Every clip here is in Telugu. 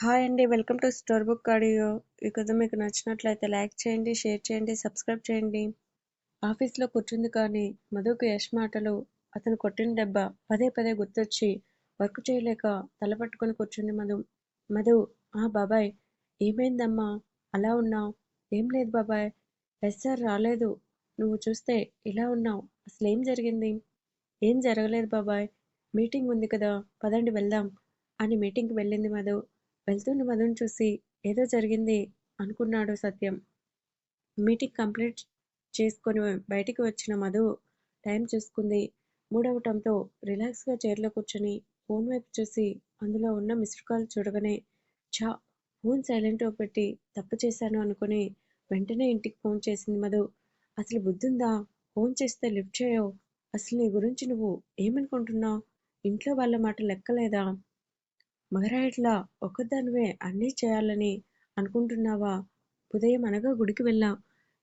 హాయ్ అండి. Welcome to store book audio. ఈ కథ మీకు నచ్చినట్లయితే లైక్ చేయండి, షేర్ చేయండి, సబ్స్క్రైబ్ చేయండి. ఆఫీస్‌లో కూర్చుంది కానీ మధుకు యష్ మాటలు, అతను కొట్టిన దెబ్బ పదే పదే గుర్తొచ్చి వర్క్ చేయలేక తల పట్టుకొని కూర్చుంది మధు. మధు ఆ బాబాయ్ ఏమైందమ్మా అలా ఉన్నావ్? ఏం లేదు బాబాయ్. ఎస్ సార్ రాలేదు. నువ్వు చూస్తే ఇలా ఉన్నావ్. ఏం జరిగింది? ఏం జరగలేదు బాబాయ్. మీటింగ్ ఉంది కదా పదండి వెళ్దాం అని మీటింగ్‌కి వెళ్ళింది మధు. వెళ్తున్న మధుని చూసి ఏదో జరిగింది అనుకున్నాడు సత్యం. మీటింగ్ కంప్లీట్ చేసుకొని బయటికి వచ్చిన మధు టైం చూసుకుంది. మూడవటంతో రిలాక్స్‌గా చైర్లో కూర్చొని ఫోన్ వైపు చూసి అందులో ఉన్న మిస్డ్ కాల్ చూడగానే ఛా ఫోన్ సైలెంట్‌లో పెట్టి తప్పు చేశాను అనుకుని వెంటనే ఇంటికి ఫోన్ చేసింది మధు. అసలు బుద్ధుందా? ఫోన్ చేస్తే లిఫ్ట్ చేయవు. అసలు నీ గురించి నువ్వు ఏమనుకుంటున్నావు ఇంట్లో వాళ్ళ మాట లెక్కలేదా? మగరాయిట్లా ఒక్కదానివే అన్నీ చేయాలని అనుకుంటున్నావా? ఉదయం అనగా గుడికి వెళ్ళా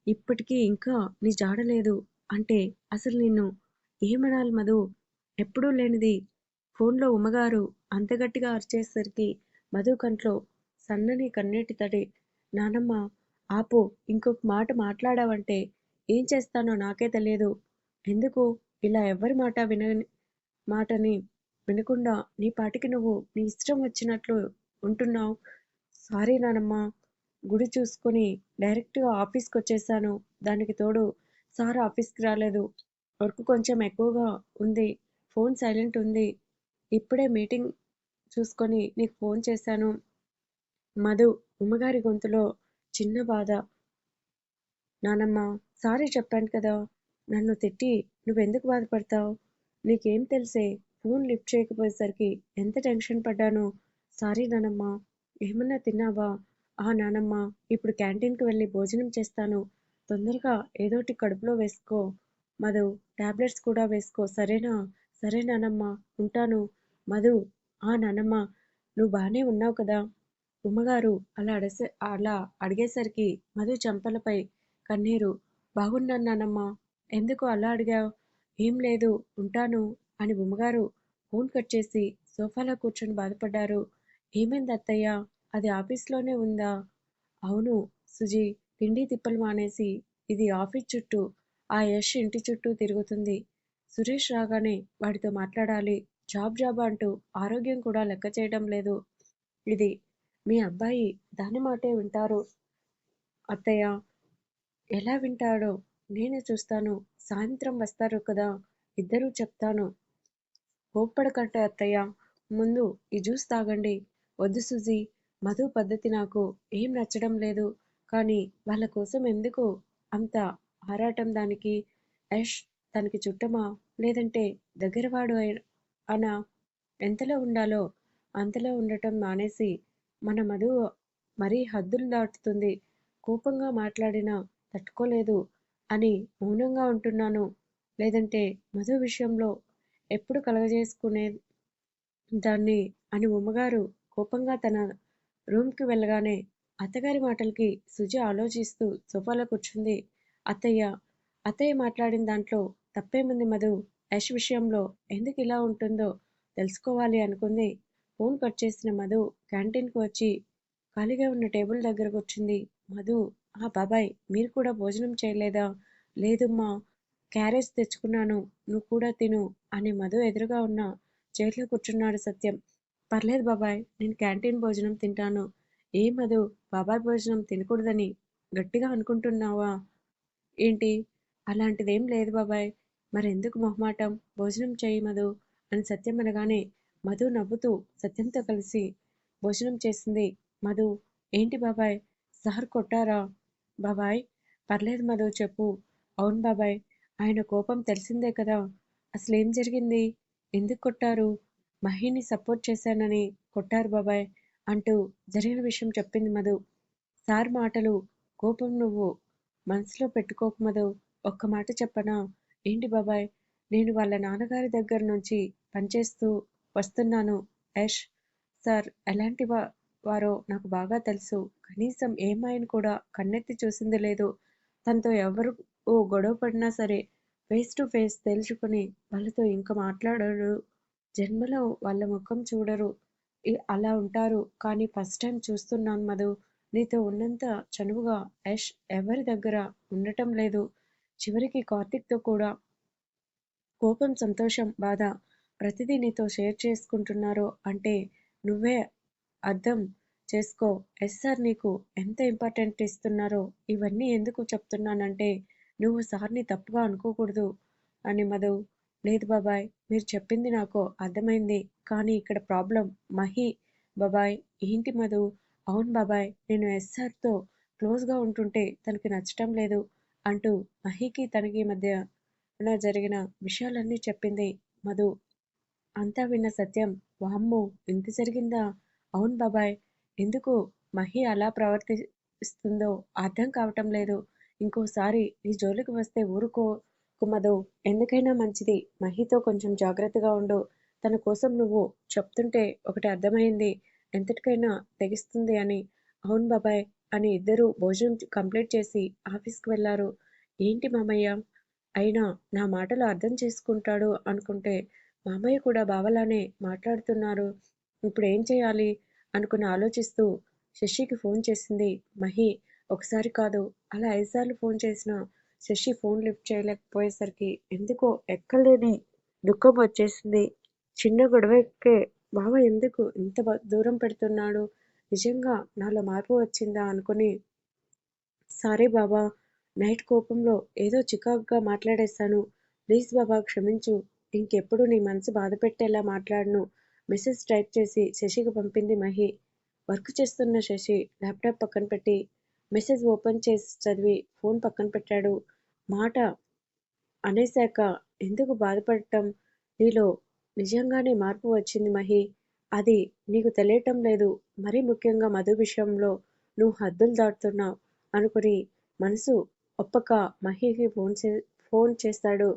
ఇప్పటికీ ఇంకా నీ జాడలేదు అంటే అసలు నిన్ను ఏమనాలి మధు ఎప్పుడూ లేనిది ఫోన్లో ఉమ్మగారు అంత గట్టిగా అరిచేసరికి మధు కంట్లో సన్నని కన్నీటి తడి. నానమ్మ ఆపు ఇంకొక మాట మాట్లాడావంటే ఏం చేస్తానో నాకే తెలియదు. ఎందుకు ఇలా ఎవ్వరి మాట వినని మాటని వినకుండా నీ పాటికి నువ్వు నీ ఇష్టం వచ్చినట్లు ఉంటున్నావు సారీ నానమ్మ. గుడి చూసుకొని డైరెక్ట్‌గా ఆఫీస్కి వచ్చేసాను దానికి తోడు సార్ ఆఫీస్‌కి రాలేదు. వర్క్ కొంచెం ఎక్కువగా ఉంది. ఫోన్ సైలెంట్ ఉంది. ఇప్పుడే మీటింగ్ చూసుకొని నీకు ఫోన్ చేశాను. మధు ఉమ్మగారి గొంతులో చిన్న బాధ. నానమ్మ సారీ చెప్పాను కదా. నన్ను తిట్టి నువ్వెందుకు బాధపడతావు నీకేం తెలుసే ఫోన్ లిఫ్ట్ చేయకపోయేసరికి ఎంత టెన్షన్ పడ్డానో. సారీ నానమ్మ. ఏమన్నా తిన్నావా? ఆ నానమ్మ ఇప్పుడు క్యాంటీన్‌కి వెళ్ళి భోజనం చేస్తాను. తొందరగా ఏదోటి కడుపులో వేసుకో. మధు టాబ్లెట్స్ కూడా వేసుకో సరేనా? సరే నానమ్మ ఉంటాను. మధు ఆ నానమ్మ నువ్వు బాగానే ఉన్నావు కదా? ఉమ్మగారు అలా అడసే అలా అడిగేసరికి మధు చెంపలపై కన్నీరు. బాగున్నాను నానమ్మ. ఎందుకు అలా అడిగావ్? ఏం లేదు ఉంటాను అని ఉమ్మగారు ఫోన్ కట్ చేసి సోఫాలో కూర్చొని బాధపడ్డారు. ఏమైంది అత్తయ్య? అది ఆఫీస్‌లోనే ఉందా? అవును సుజీ తిండి తిప్పలు మానేసి ఇది ఆఫీస్ చుట్టూ, ఆ యష్ ఇంటి చుట్టూ తిరుగుతుంది. సురేష్ రాగానే వాడితో మాట్లాడాలి. జాబ్ జాబ్ అంటూ ఆరోగ్యం కూడా లెక్క చేయడం లేదు. ఇది మీ అబ్బాయి దాని మాటే వింటారు అత్తయ్య. ఎలా వింటాడో నేనే చూస్తాను. సాయంత్రం వస్తారు కదా ఇద్దరూ చెప్తాను. కోప్పడకండి అత్తయ్య. ముందు ఈ జ్యూస్ తాగండి. వద్దు సుజీ. మధు పద్ధతి నాకు ఏం నచ్చడం లేదు. కానీ వాళ్ళ కోసం ఎందుకు అంత ఆరాటం దానికి? యష్ తనకి చుట్టమా? లేదంటే దగ్గరవాడు అనా? ఎంతలో ఉండాలో అంతలో ఉండటం మానేసి మన మధు మరీ హద్దులు దాటుతుంది. కోపంగా మాట్లాడినా తట్టుకోలేదు అని మౌనంగా ఉంటున్నాను. లేదంటే మధు విషయంలో ఎప్పుడు కలగజేసుకునే దాన్ని అని ఉమ్మగారు కోపంగా తన రూమ్‌కి వెళ్ళగానే అత్తగారి మాటలకి సుజి ఆలోచిస్తూ సోఫాలో కూర్చుంది. అత్తయ్య అత్తయ్య మాట్లాడిన దాంట్లో తప్పేముంది మధు? యష్ విషయంలో ఎందుకు ఇలా ఉంటుందో తెలుసుకోవాలి అనుకుంది. ఫోన్ కట్ చేసిన మధు క్యాంటీన్‌కి వచ్చి ఖాళీగా ఉన్న టేబుల్ దగ్గర కూర్చుంది. మధు ఆ బాబాయ్ మీరు కూడా భోజనం చేయలేదా? లేదమ్మా. క్యారేజ్ తెచ్చుకున్నాను. నువ్వు కూడా తిను అని మధు ఎదురుగా ఉన్న చైర్లో కూర్చున్నాడు సత్యం. పర్లేదు బాబాయ్ నేను క్యాంటీన్ భోజనం తింటాను. ఏ మధు బాబాయ్ భోజనం తినకూడదని గట్టిగా అనుకుంటున్నావా ఏంటి? అలాంటిదేం లేదు బాబాయ్. మరెందుకు మొహమాటం? భోజనం చేయి మధు అని సత్యం అనగానే మధు నవ్వుతూ సత్యంతో కలిసి భోజనం చేసింది. మధు ఏంటి బాబాయ్ సార్ కొట్టారా? బాబాయ్ పర్లేదు మధు చెప్పు. అవును బాబాయ్ ఆయన కోపం తెలిసిందే కదా! అసలేం జరిగింది? ఎందుకు కొట్టారు? మహిని సపోర్ట్ చేశానని కొట్టారు బాబాయ్ అంటూ జరిగిన విషయం చెప్పింది మధు. సార్ మాటలు, కోపం నువ్వు మనసులో పెట్టుకోకు మధు. ఒక్క మాట చెప్పనా? ఏంటి బాబాయ్? నేను వాళ్ళ నాన్నగారి దగ్గర నుంచి పనిచేస్తూ వస్తున్నాను. యష్ సార్ ఎలాంటి వారో నాకు బాగా తెలుసు. కనీసం ఏమాయని కూడా కన్నెత్తి చూసింది లేదు. తనతో ఎవరు ఓ గొడవ పడినా సరే ఫేస్ టు ఫేస్ తేల్చుకుని వాళ్ళతో ఇంకా మాట్లాడరు. జన్మలో వాళ్ళ ముఖం చూడరు. అలా ఉంటారు కానీ ఫస్ట్ టైం చూస్తున్నాను మధు నీతో ఉన్నంత చనువుగా యష్ ఎవరి దగ్గర ఉండటం లేదు చివరికి కార్తిక్తో కూడా కోపం సంతోషం బాధ ప్రతిదీ నీతో షేర్ చేసుకుంటున్నారు అంటే నువ్వే అర్థం చేసుకో ఎస్ సార్ నీకు ఎంత ఇంపార్టెంట్ ఇస్తున్నారో ఇవన్నీ ఎందుకు చెప్తున్నానంటే నువ్వు సార్ని తప్పుగా అనుకోకూడదు. అని మధు లేదు బాబాయ్ మీరు చెప్పింది నాకు అర్థమైంది. కానీ ఇక్కడ ప్రాబ్లం మహి బాబాయ్. ఏంటి మధు? అవును బాబాయ్ నేను ఎస్ఆర్తో క్లోజ్గా ఉంటుంటే తనకి నచ్చటం లేదు అంటూ మహికి తనకి మధ్య జరిగిన విషయాలన్నీ చెప్పింది మధు. అంతా విన్న సత్యం వామ్మో ఇంత జరిగిందా? అవును బాబాయ్ ఎందుకు మహి అలా ప్రవర్తిస్తుందో అర్థం కావటం లేదు. ఇంకోసారి నీ జోలికి వస్తే ఊరుకో కుమదు ఎందుకైనా మంచిది. మహితో కొంచెం జాగ్రత్తగా ఉండు. తన కోసం నువ్వు చెప్తుంటే ఒకటి అర్థమైంది. ఎంతటికైనా తెగిస్తుంది అని. అవును బాబాయ్ అని ఇద్దరూ భోజనం కంప్లీట్ చేసి ఆఫీస్కి వెళ్ళారు ఏంటి మామయ్య? అయినా నా మాటలు అర్థం చేసుకుంటాడు అనుకుంటే మామయ్య కూడా బావలానే మాట్లాడుతున్నారు. ఇప్పుడు ఏం చేయాలి? అనుకుని ఆలోచిస్తూ శశికి ఫోన్ చేసింది. మహి ఒకసారి కాదు అలా ఐదుసార్లు ఫోన్ చేసినా శశి ఫోన్ లిఫ్ట్ చేయలేకపోయేసరికి ఎందుకో ఎక్కలేని దుఃఖం వచ్చేసింది. చిన్న గొడవకే బావ ఎందుకు ఇంత దూరం పెడుతున్నాడు? నిజంగా నాలో మార్పు వచ్చిందా? అనుకుని సారీ బాబా నైట్ కోపంలో ఏదో చికాకుగా మాట్లాడేశాను. ప్లీజ్ బాబా క్షమించు. ఇంకెప్పుడు నీ మనసు బాధ పెట్టేలా మాట్లాడను. మెసేజ్ టైప్ చేసి శశికి పంపింది మహి. వర్క్ చేస్తున్న శశి ల్యాప్టాప్ పక్కన పెట్టి మెసేజ్ ఓపెన్ చేసి చదివి ఫోన్ పక్కన పెట్టాడు. మాట అనేశాక ఎందుకు బాధపడటం? నీలో నిజంగానే మార్పు వచ్చింది మహి. అది నీకు తెలియటం లేదు. మరీ ముఖ్యంగా మధు విషయంలో నువ్వు హద్దులు దాటుతున్నావు అనుకుని మనసు ఒప్పక మహికి ఫోన్ చే ఫోన్ చేస్తాడు.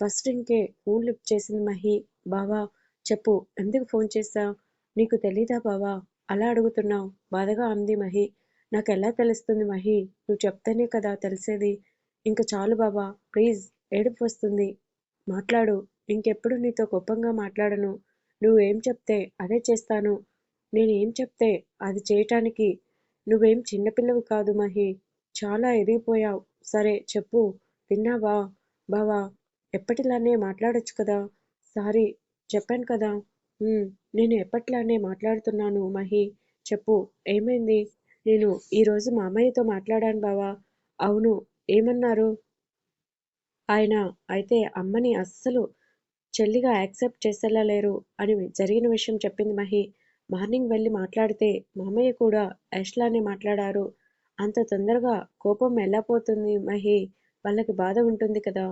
ఫస్ట్ ఇంకే ఫోన్ లిఫ్ట్ చేసింది మహి. బావా చెప్పు. ఎందుకు ఫోన్ చేస్తావు నీకు తెలీదా బావా? అలా అడుగుతున్నావు. బాధగా అంది మహి. నాకు ఎలా తెలుస్తుంది మహి? నువ్వు చెప్తేనే కదా తెలిసేది. ఇంక చాలు బాబా ప్లీజ్ ఏడుపు వస్తుంది. మాట్లాడు ఇంకెప్పుడు నీతో కోపంగా మాట్లాడను. నువ్వేం చెప్తే అదే చేస్తాను. నేను ఏం చెప్తే అది చేయటానికి నువ్వేం చిన్నపిల్లవి కాదు మహి. చాలా ఎదిగిపోయావు. సరే చెప్పు. విన్నావా? బావా ఎప్పటిలానే మాట్లాడొచ్చు కదా? సారీ చెప్పాను కదా. నేను ఎప్పట్లానే మాట్లాడుతున్నాను మహి. చెప్పు ఏమైంది? నేను ఈరోజు మామయ్యతో మాట్లాడాను బావా. అవును ఏమన్నారు? ఆయన అయితే అమ్మని అస్సలు చెల్లిగా యాక్సెప్ట్ చేసేలా లేరు అని జరిగిన విషయం చెప్పింది మహి. మార్నింగ్ వెళ్ళి మాట్లాడితే మామయ్య కూడా యాష్లానే మాట్లాడారు. అంత తొందరగా కోపం ఎలా పోతుంది మహి? వాళ్ళకి బాధ ఉంటుంది కదా?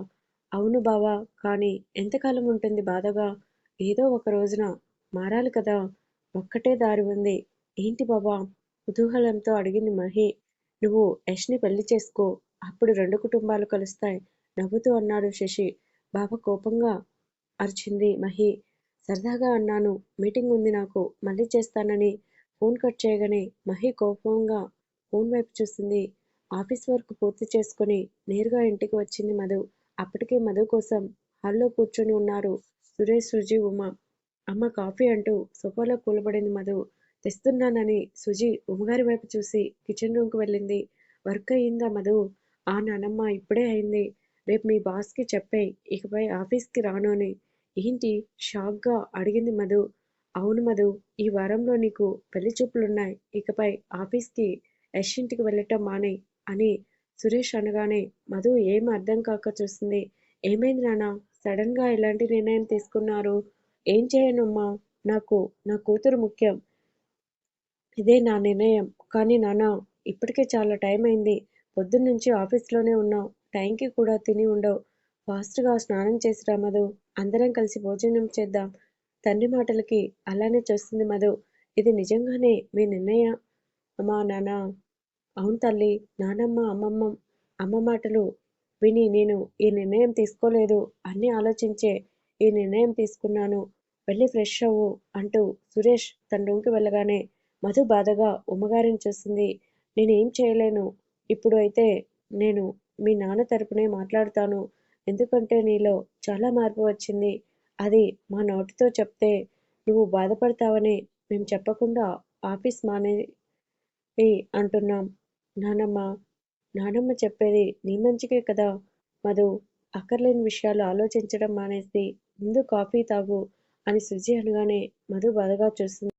అవును బావా కానీ ఎంతకాలం ఉంటుంది బాధగా? ఏదో ఒక రోజున మారాలి కదా? ఒక్కటే దారి ఉంది. ఏంటి బాబా కుతూహలంతో అడిగింది మహి. నువ్వు యష్ని పెళ్ళి చేసుకో. అప్పుడు రెండు కుటుంబాలు కలుస్తాయి. నవ్వుతూ అన్నాడు శశి. బాబా కోపంగా అరిచింది మహి. సరదాగా అన్నాను. మీటింగ్ ఉంది నాకు. మళ్ళీ చేస్తానని ఫోన్ కట్ చేయగానే మహి కోపంగా ఫోన్ వైపు చూసింది. ఆఫీస్ వర్క్ పూర్తి చేసుకుని నేరుగా ఇంటికి వచ్చింది మధు. అప్పటికే మధు కోసం హాల్లో కూర్చొని ఉన్నారు సురేష్ సుజీ ఉమ. అమ్మ కాఫీ అంటూ సోఫాలో కూలబడింది మధు. తెస్తున్నానని సుజి ఉమ్మగారి వైపు చూసి కిచెన్ రూమ్కి వెళ్ళింది. వర్క్ అయ్యిందా మధు? ఆ నానమ్మ ఇప్పుడే అయింది. రేపు మీ బాస్కి చెప్పే ఇకపై ఆఫీస్కి రాను అని. ఏంటి? షాక్గా అడిగింది మధు. అవును మధు ఈ వారంలో నీకు పెళ్ళి చూపులున్నాయి. ఇకపై ఆఫీస్కి యష్ ఇంటికి వెళ్ళటం మానే అని సురేష్ అనగానే మధు ఏం అర్థం కాక చూస్తుంది ఏమైంది నాన్న? సడన్గా ఇలాంటి నిర్ణయం తీసుకున్నారు. ఏం చేయనమ్మా? నాకు నా కూతురు ముఖ్యం. ఇదే నా నిర్ణయం. కానీ నాన్న ఇప్పటికే చాలా టైం అయింది. పొద్దున్నుంచి ఆఫీస్లోనే ఉన్నావు. టైంకి కూడా తిని ఉండవు. ఫాస్ట్గా స్నానం చేసిరా మధు. అందరం కలిసి భోజనం చేద్దాం. తండ్రి మాటలకి అలానే చూస్తుంది మధు. ఇది నిజంగానే మీ నిర్ణయం? అమ్మా నాన్న. అవును తల్లి. నానమ్మ అమ్మమ్మ అమ్మ మాటలు విని నేను ఈ నిర్ణయం తీసుకోలేదు అన్ని ఆలోచించే ఈ నిర్ణయం తీసుకున్నాను. వెళ్ళి ఫ్రెష్ అవ్వు అంటూ సురేష్ తన రూమ్కి వెళ్ళగానే మధు బాధగా ఉమ్మగారిని చూసింది నేనేం చేయలేను. ఇప్పుడు అయితే నేను మీ నాన్న తరపునే మాట్లాడతాను. ఎందుకంటే నీలో చాలా మార్పు వచ్చింది. అది మా నోటితో చెప్తే నువ్వు బాధపడతావని మేము చెప్పకుండా ఆఫీస్ మానే అంటున్నాం. నానమ్మ నానమ్మ చెప్పేది నీ మంచికే కదా. మధు అక్కర్లేని విషయాలు ఆలోచించడం మానేసి ముందు కాఫీ తాగు అని సుజి అనగానే మధు బాధగా చూస్తుంది.